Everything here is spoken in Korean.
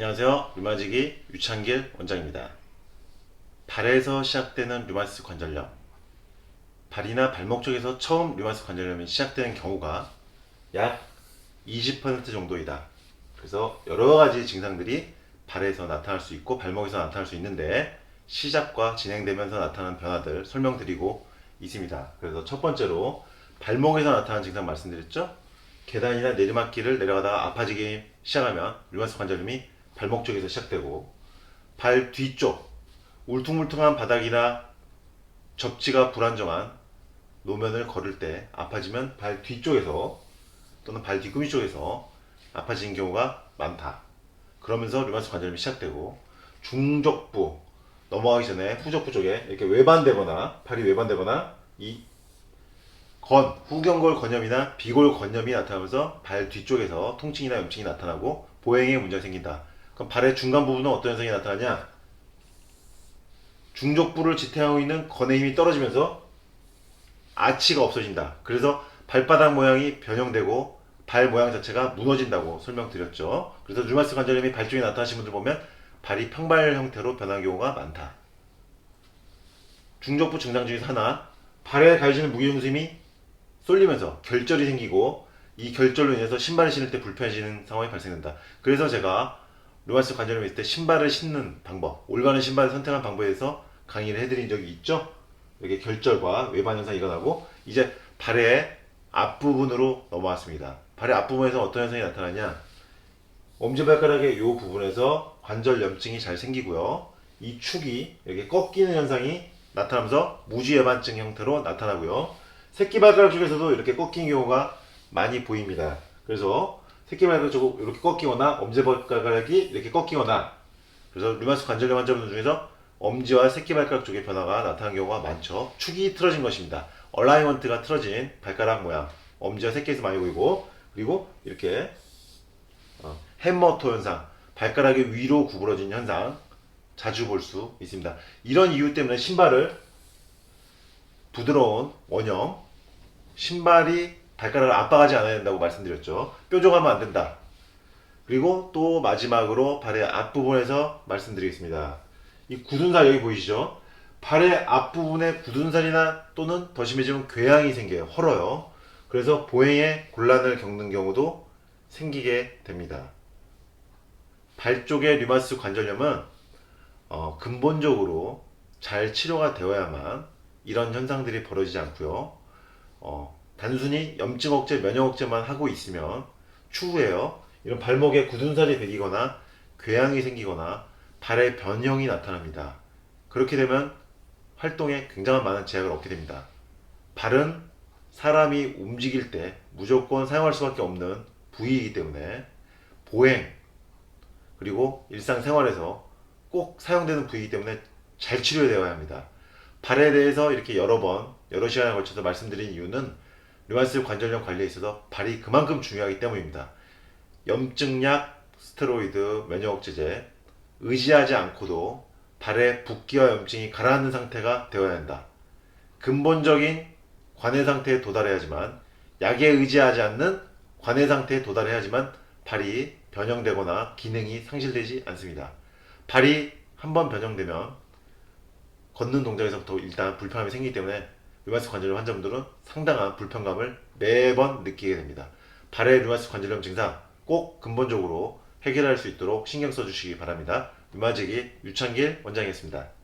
안녕하세요. 류마지기 유창길 원장입니다. 발에서 시작되는 류마티스 관절염. 발이나 발목 쪽에서 처음 류마티스 관절염이 시작되는 경우가 약 20% 정도이다. 그래서 여러 가지 증상들이 발에서 나타날 수 있고 발목에서 나타날 수 있는데 시작과 진행되면서 나타나는 변화들 설명드리고 있습니다. 그래서 첫 번째로 발목에서 나타나는 증상 말씀드렸죠? 계단이나 내리막길을 내려가다가 아파지기 시작하면 류마티스 관절염이 발목 쪽에서 시작되고 발 뒤쪽 울퉁불퉁한 바닥이나 접지가 불안정한 노면을 걸을 때 아파지면 발 뒤쪽에서 또는 발 뒤꿈치 쪽에서 아파지는 경우가 많다. 그러면서 류마티스 관절염이 시작되고 중족부 넘어가기 전에 후족부 쪽에 이렇게 외반되거나 팔이 외반되거나 이 건, 후경골 건염이나 비골 건염이 나타나면서 발 뒤쪽에서 통증이나 염증이 나타나고 보행에 문제가 생긴다. 그럼 발의 중간 부분은 어떤 현상이 나타나냐? 중족부를 지탱하고 있는 건의 힘이 떨어지면서 아치가 없어진다. 그래서 발바닥 모양이 변형되고 발 모양 자체가 무너진다고 설명드렸죠. 그래서 류마티스 관절염이 발 쪽에 나타나신 분들 보면 발이 평발 형태로 변한 경우가 많다. 중족부 증상 중에서 하나, 발에 가해지는 무게중심이 쏠리면서 결절이 생기고 이 결절로 인해서 신발을 신을 때 불편해지는 상황이 발생된다. 그래서 제가 류마티스 관절염이 있을 때 신발을 신는 방법, 올바른 신발을 선택하는 방법에 대해서 강의를 해드린 적이 있죠. 이렇게 결절과 외반 현상이 일어나고 이제 발의 앞부분으로 넘어왔습니다. 발의 앞부분에서 어떤 현상이 나타나냐? 엄지발가락의 이 부분에서 관절 염증이 잘 생기고요. 이 축이 이렇게 꺾이는 현상이 나타나면서 무지외반증 형태로 나타나고요. 새끼발가락 쪽에서도 이렇게 꺾인 경우가 많이 보입니다. 그래서 새끼발가락 쪽 이렇게 꺾이거나 엄지발가락이 이렇게 꺾이거나 그래서 류마티스 관절염 환자분들 중에서 엄지와 새끼발가락 쪽의 변화가 나타나는 경우가 많죠. 축이 틀어진 것입니다. 얼라이먼트가 틀어진 발가락 모양, 엄지와 새끼에서 많이 보이고 그리고 이렇게 어, 햄머토 현상, 발가락이 위로 구부러진 현상 자주 볼 수 있습니다. 이런 이유 때문에 신발을 부드러운 원형 신발이 발가락을 압박하지 않아야 된다고 말씀드렸죠. 뾰족하면 안 된다. 그리고 또 마지막으로 발의 앞부분에서 말씀드리겠습니다. 이 굳은 살 여기 보이시죠? 발의 앞부분에 굳은 살이나 또는 더 심해지면 궤양이 생겨요. 헐어요. 그래서 보행에 곤란을 겪는 경우도 생기게 됩니다. 발 쪽의 류마티스 관절염은 어, 근본적으로 잘 치료가 되어야만 이런 현상들이 벌어지지 않고요. 어, 단순히 염증 억제, 면역 억제만 하고 있으면 추후에요. 이런 발목에 굳은 살이 배기거나 궤양이 생기거나 발의 변형이 나타납니다. 그렇게 되면 활동에 굉장한 많은 제약을 얻게 됩니다. 발은 사람이 움직일 때 무조건 사용할 수밖에 없는 부위이기 때문에 보행 그리고 일상생활에서 꼭 사용되는 부위이기 때문에 잘 치료되어야 합니다. 발에 대해서 이렇게 여러 번 여러 시간에 걸쳐서 말씀드린 이유는 류마티스 관절염 관리에 있어서 발이 그만큼 중요하기 때문입니다. 염증약, 스테로이드, 면역 억제제 의지하지 않고도 발의 붓기와 염증이 가라앉는 상태가 되어야 한다. 근본적인 관해 상태에 도달해야지만 약에 의지하지 않는 관해 상태에 도달해야지만 발이 변형되거나 기능이 상실되지 않습니다. 발이 한번 변형되면 걷는 동작에서부터 일단 불편함이 생기기 때문에 류마티스 관절염 환자분들은 상당한 불편감을 매번 느끼게 됩니다. 발의 류마티스 관절염 증상 꼭 근본적으로 해결할 수 있도록 신경 써주시기 바랍니다. 류마지기 유창길 원장이었습니다.